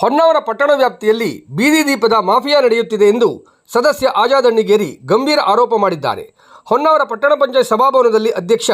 ಹೊನ್ನಾವರ ಪಟ್ಟಣ ವ್ಯಾಪ್ತಿಯಲ್ಲಿ ಬೀದಿ ದೀಪದ ಮಾಫಿಯಾ ನಡೆಯುತ್ತಿದೆ ಎಂದು ಸದಸ್ಯ ಆಜಾದ್ ಅಣ್ಣಿಗೇರಿ ಗಂಭೀರ ಆರೋಪ ಮಾಡಿದ್ದಾರೆ. ಹೊನ್ನಾವರ ಪಟ್ಟಣ ಪಂಚಾಯತ್ ಸಭಾಭವನದಲ್ಲಿ ಅಧ್ಯಕ್ಷ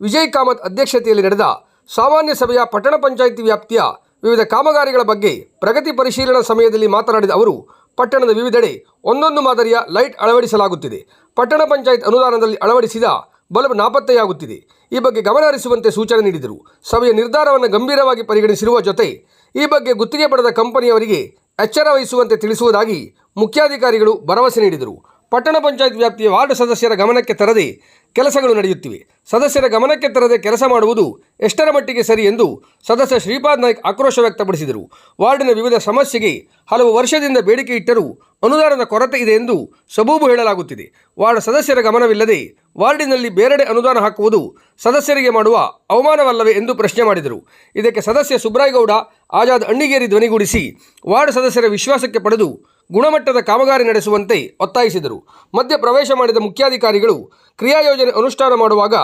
ವಿಜಯ್ ಕಾಮತ್ ಅಧ್ಯಕ್ಷತೆಯಲ್ಲಿ ನಡೆದ ಸಾಮಾನ್ಯ ಸಭೆಯ ಪಟ್ಟಣ ಪಂಚಾಯಿತಿ ವ್ಯಾಪ್ತಿಯ ವಿವಿಧ ಕಾಮಗಾರಿಗಳ ಬಗ್ಗೆ ಪ್ರಗತಿ ಪರಿಶೀಲನಾ ಸಮಯದಲ್ಲಿ ಮಾತನಾಡಿದ ಅವರು, ಪಟ್ಟಣದ ವಿವಿಧೆಡೆ ಒಂದೊಂದು ಮಾದರಿಯ ಲೈಟ್ ಅಳವಡಿಸಲಾಗುತ್ತಿದೆ. ಪಟ್ಟಣ ಪಂಚಾಯತ್ ಅನುದಾನದಲ್ಲಿ ಅಳವಡಿಸಿದ ಬಲ್ಬ್ ನಾಪತ್ತೆಯಾಗುತ್ತಿದೆ. ಈ ಬಗ್ಗೆ ಗಮನ ಹರಿಸುವಂತೆ ಸೂಚನೆ ನೀಡಿದರು. ಸಭೆಯ ನಿರ್ಧಾರವನ್ನು ಗಂಭೀರವಾಗಿ ಪರಿಗಣಿಸಿರುವ ಜೊತೆ ಈ ಬಗ್ಗೆ ಗುತ್ತಿಗೆ ಪಡೆದ ಕಂಪನಿಯವರಿಗೆ ಎಚ್ಚರ ವಹಿಸುವಂತೆ ತಿಳಿಸುವುದಾಗಿ ಮುಖ್ಯಾಧಿಕಾರಿಗಳು ಭರವಸೆ ನೀಡಿದರು. ಪಟ್ಟಣ ಪಂಚಾಯತ್ ವ್ಯಾಪ್ತಿಯ ವಾರ್ಡ್ ಸದಸ್ಯರ ಗಮನಕ್ಕೆ ತರದೆ ಕೆಲಸಗಳು ನಡೆಯುತ್ತಿವೆ. ಸದಸ್ಯರ ಗಮನಕ್ಕೆ ತರದೆ ಕೆಲಸ ಮಾಡುವುದು ಎಷ್ಟರ ಮಟ್ಟಿಗೆ ಸರಿ ಎಂದು ಸದಸ್ಯ ಶ್ರೀಪಾದ್ ನಾಯ್ಕ್ ಆಕ್ರೋಶ ವ್ಯಕ್ತಪಡಿಸಿದರು. ವಾರ್ಡಿನ ವಿವಿಧ ಸಮಸ್ಯೆಗೆ ಹಲವು ವರ್ಷದಿಂದ ಬೇಡಿಕೆ ಇಟ್ಟರೂ ಅನುದಾನದ ಕೊರತೆ ಇದೆ ಎಂದು ಸಬೂಬು ಹೇಳಲಾಗುತ್ತಿದೆ. ವಾರ್ಡ್ ಸದಸ್ಯರ ಗಮನವಿಲ್ಲದೆ ವಾರ್ಡಿನಲ್ಲಿ ಬೇರೆಡೆ ಅನುದಾನ ಹಾಕುವುದು ಸದಸ್ಯರಿಗೆ ಮಾಡುವ ಅವಮಾನವಲ್ಲವೇ ಎಂದು ಪ್ರಶ್ನೆ ಮಾಡಿದರು. ಇದಕ್ಕೆ ಸದಸ್ಯ ಸುಬ್ರಾಯಗೌಡ ಆಜಾದ್ ಅಣ್ಣಿಗೇರಿ ಧ್ವನಿಗೂಡಿಸಿ ವಾರ್ಡ್ ಸದಸ್ಯರ ವಿಶ್ವಾಸಕ್ಕೆ ಪಡೆದು ಗುಣಮಟ್ಟದ ಕಾಮಗಾರಿ ನಡೆಸುವಂತೆ ಒತ್ತಾಯಿಸಿದರು. ಮಧ್ಯ ಪ್ರವೇಶ ಮಾಡಿದ ಮುಖ್ಯಾಧಿಕಾರಿಗಳು ಕ್ರಿಯಾ ಯೋಜನೆ ಅನುಷ್ಠಾನ ಮಾಡುವಾಗ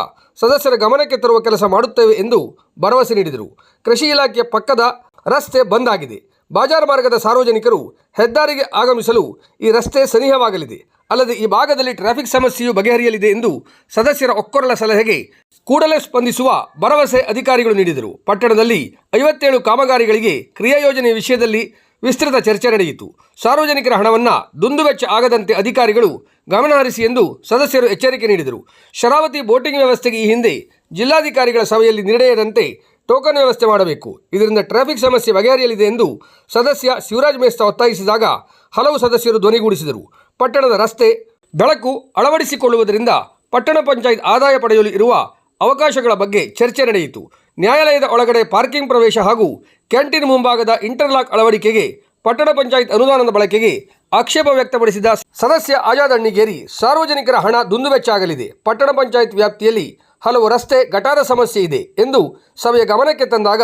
ಸದಸ್ಯರ ಗಮನಕ್ಕೆ ತರುವ ಕೆಲಸ ಮಾಡುತ್ತೇವೆ ಎಂದು ಭರವಸೆ ನೀಡಿದರು. ಕೃಷಿ ಇಲಾಖೆಯ ಪಕ್ಕದ ರಸ್ತೆ ಬಂದ್ ಆಗಿದೆ. ಬಾಜಾರ್ ಮಾರ್ಗದ ಸಾರ್ವಜನಿಕರು ಹೆದ್ದಾರಿಗೆ ಆಗಮಿಸಲು ಈ ರಸ್ತೆ ಸನಿಹವಾಗಲಿದೆ. ಅಲ್ಲದೆ ಈ ಭಾಗದಲ್ಲಿ ಟ್ರಾಫಿಕ್ ಸಮಸ್ಯೆಯು ಬಗೆಹರಿಯಲಿದೆ ಎಂದು ಸದಸ್ಯರ ಒಕ್ಕೊರಲ ಸಲಹೆಗೆ ಕೂಡಲೇ ಸ್ಪಂದಿಸುವ ಭರವಸೆ ಅಧಿಕಾರಿಗಳು ನೀಡಿದರು. ಪಟ್ಟಣದಲ್ಲಿ ಐವತ್ತೇಳು ಕಾಮಗಾರಿಗಳಿಗೆ ಕ್ರಿಯಾ ಯೋಜನೆಯ ವಿಷಯದಲ್ಲಿ ವಿಸ್ತೃತ ಚರ್ಚೆ ನಡೆಯಿತು. ಸಾರ್ವಜನಿಕರ ಹಣವನ್ನು ದುಂದುವೆಚ್ಚ ಆಗದಂತೆ ಅಧಿಕಾರಿಗಳು ಗಮನಹರಿಸಿ ಎಂದು ಸದಸ್ಯರು ಎಚ್ಚರಿಕೆ ನೀಡಿದರು. ಶರಾವತಿ ಬೋಟಿಂಗ್ ವ್ಯವಸ್ಥೆಗೆ ಈ ಹಿಂದೆ ಜಿಲ್ಲಾಧಿಕಾರಿಗಳ ಸಭೆಯಲ್ಲಿ ನಿರ್ಣಯದಂತೆ ಟೋಕನ್ ವ್ಯವಸ್ಥೆ ಮಾಡಬೇಕು. ಇದರಿಂದ ಟ್ರಾಫಿಕ್ ಸಮಸ್ಯೆ ಬಗೆಹರಿಯಲಿದೆ ಎಂದು ಸದಸ್ಯ ಶಿವರಾಜ್ ಮೇಸ್ತಾ ಒತ್ತಾಯಿಸಿದಾಗ ಹಲವು ಸದಸ್ಯರು ಧ್ವನಿಗೂಡಿಸಿದರು. ಪಟ್ಟಣದ ರಸ್ತೆ ಬೆಳಕು ಅಳವಡಿಸಿಕೊಳ್ಳುವುದರಿಂದ ಪಟ್ಟಣ ಪಂಚಾಯತ್ ಆದಾಯ ಪಡೆಯಲು ಇರುವ ಅವಕಾಶಗಳ ಬಗ್ಗೆ ಚರ್ಚೆ ನಡೆಯಿತು. ನ್ಯಾಯಾಲಯದ ಒಳಗಡೆ ಪಾರ್ಕಿಂಗ್ ಪ್ರವೇಶ ಹಾಗೂ ಕ್ಯಾಂಟೀನ್ ಮುಂಭಾಗದ ಇಂಟರ್ಲಾಕ್ ಅಳವಡಿಕೆಗೆ ಪಟ್ಟಣ ಪಂಚಾಯತ್ ಅನುದಾನದ ಬಳಕೆಗೆ ಆಕ್ಷೇಪ ವ್ಯಕ್ತಪಡಿಸಿದ ಸದಸ್ಯ ಆಜಾದ್ ಅಣ್ಣಿಗೇರಿ, ಸಾರ್ವಜನಿಕರ ಹಣ ದುಂದುವೆಚ್ಚ ಆಗಲಿದೆ ಪಟ್ಟಣ ಪಂಚಾಯತ್ ವ್ಯಾಪ್ತಿಯಲ್ಲಿ ಹಲವು ರಸ್ತೆ ಗಟಾರ ಸಮಸ್ಯೆ ಇದೆ ಎಂದು ಸಭೆಯ ಗಮನಕ್ಕೆ ತಂದಾಗ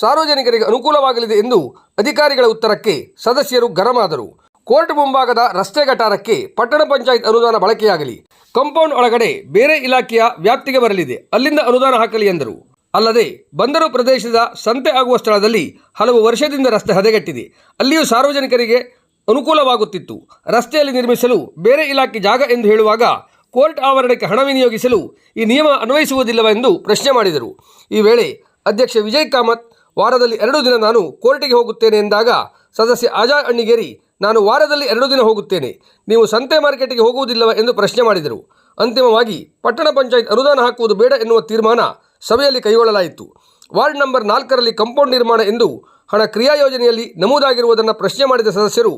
ಸಾರ್ವಜನಿಕರಿಗೆ ಅನುಕೂಲವಾಗಲಿದೆ ಎಂದು ಅಧಿಕಾರಿಗಳ ಉತ್ತರಕ್ಕೆ ಸದಸ್ಯರು ಗರಮಾದರು. ಕೋರ್ಟ್ ಮುಂಭಾಗದ ರಸ್ತೆ ಗಟಾರಕ್ಕೆ ಪಟ್ಟಣ ಪಂಚಾಯತ್ ಅನುದಾನ ಬಳಕೆಯಾಗಲಿ. ಕಾಂಪೌಂಡ್ ಒಳಗಡೆ ಬೇರೆ ಇಲಾಖೆಯ ವ್ಯಾಪ್ತಿಗೆ ಬರಲಿದೆ. ಅಲ್ಲಿಂದ ಅನುದಾನ ಹಾಕಲಿ ಎಂದರು. ಅಲ್ಲದೆ ಬಂದರು ಪ್ರದೇಶದ ಸಂತೆ ಆಗುವ ಸ್ಥಳದಲ್ಲಿ ಹಲವು ವರ್ಷದಿಂದ ರಸ್ತೆ ಹದಗೆಟ್ಟಿದೆ. ಅಲ್ಲಿಯೂ ಸಾರ್ವಜನಿಕರಿಗೆ ಅನುಕೂಲವಾಗುತ್ತಿತ್ತು. ರಸ್ತೆಯಲ್ಲಿ ನಿರ್ಮಿಸಲು ಬೇರೆ ಇಲಾಖೆ ಜಾಗ ಎಂದು ಹೇಳುವಾಗ ಕೋರ್ಟ್ ಆವರಣಕ್ಕೆ ಹಣ ವಿನಿಯೋಗಿಸಲು ಈ ನಿಯಮ ಅನ್ವಯಿಸುವುದಿಲ್ಲವೆಂದು ಪ್ರಶ್ನೆ ಮಾಡಿದರು. ಈ ವೇಳೆ ಅಧ್ಯಕ್ಷ ವಿಜಯ್ ಕಾಮತ್, ವಾರದಲ್ಲಿ ಎರಡು ದಿನ ನಾನು ಕೋರ್ಟಿಗೆ ಹೋಗುತ್ತೇನೆ ಎಂದಾಗ ಸದಸ್ಯ ಆಜಾ ಅಣ್ಣಿಗೇರಿ, ನಾನು ವಾರದಲ್ಲಿ ಎರಡು ದಿನ ಹೋಗುತ್ತೇನೆ. ನೀವು ಸಂತೆ ಮಾರ್ಕೆಟ್ಗೆ ಹೋಗುವುದಿಲ್ಲವ ಎಂದು ಪ್ರಶ್ನೆ ಮಾಡಿದರು. ಅಂತಿಮವಾಗಿ ಪಟ್ಟಣ ಪಂಚಾಯತ್ ಅನುದಾನ ಹಾಕುವುದು ಬೇಡ ಎನ್ನುವ ತೀರ್ಮಾನ ಸಭೆಯಲ್ಲಿ ಕೈಗೊಳ್ಳಲಾಯಿತು. ವಾರ್ಡ್ ನಂಬರ್ ನಾಲ್ಕರಲ್ಲಿ ಕಾಂಪೌಂಡ್ ನಿರ್ಮಾಣ ಎಂದು ಹಣ ಕ್ರಿಯಾ ಯೋಜನೆಯಲ್ಲಿ ನಮೂದಾಗಿರುವುದನ್ನು ಪ್ರಶ್ನೆ ಮಾಡಿದ ಸದಸ್ಯರು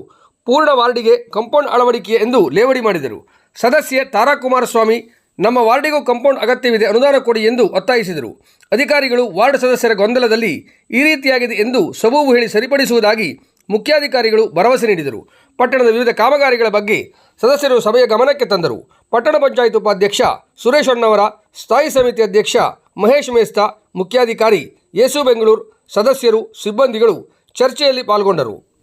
ಪೂರ್ಣ ವಾರ್ಡಿಗೆ ಕಂಪೌಂಡ್ ಅಳವಡಿಕೆ ಎಂದು ಲೇವಡಿ ಮಾಡಿದರು. ಸದಸ್ಯೆ ತಾರಾ ಕುಮಾರಸ್ವಾಮಿ, ನಮ್ಮ ವಾರ್ಡಿಗೂ ಕಂಪೌಂಡ್ ಅಗತ್ಯವಿದೆ ಅನುದಾನ ಕೊಡಿ ಎಂದು ಒತ್ತಾಯಿಸಿದರು. ಅಧಿಕಾರಿಗಳು ವಾರ್ಡ್ ಸದಸ್ಯರ ಗೊಂದಲದಲ್ಲಿ ಈ ರೀತಿಯಾಗಿದೆ ಎಂದು ಸಬೂಬು ಹೇಳಿ ಸರಿಪಡಿಸುವುದಾಗಿ ಮುಖ್ಯಾಧಿಕಾರಿಗಳು ಭರವಸೆ ನೀಡಿದರು. ಪಟ್ಟಣದ ವಿವಿಧ ಕಾಮಗಾರಿಗಳ ಬಗ್ಗೆ ಸದಸ್ಯರು ಸಭೆಯ ಗಮನಕ್ಕೆ ತಂದರು. ಪಟ್ಟಣ ಪಂಚಾಯತ್ ಉಪಾಧ್ಯಕ್ಷ ಸುರೇಶ್ ಅಣ್ಣವರ ಸ್ಥಾಯಿ ಸಮಿತಿ ಅಧ್ಯಕ್ಷ ಮಹೇಶ್ ಮೇಸ್ತಾ, ಮುಖ್ಯಾಧಿಕಾರಿ ಯೇಸು ಬೆಂಗಳೂರು, ಸದಸ್ಯರು, ಸಿಬ್ಬಂದಿಗಳು ಚರ್ಚೆಯಲ್ಲಿ ಪಾಲ್ಗೊಂಡರು.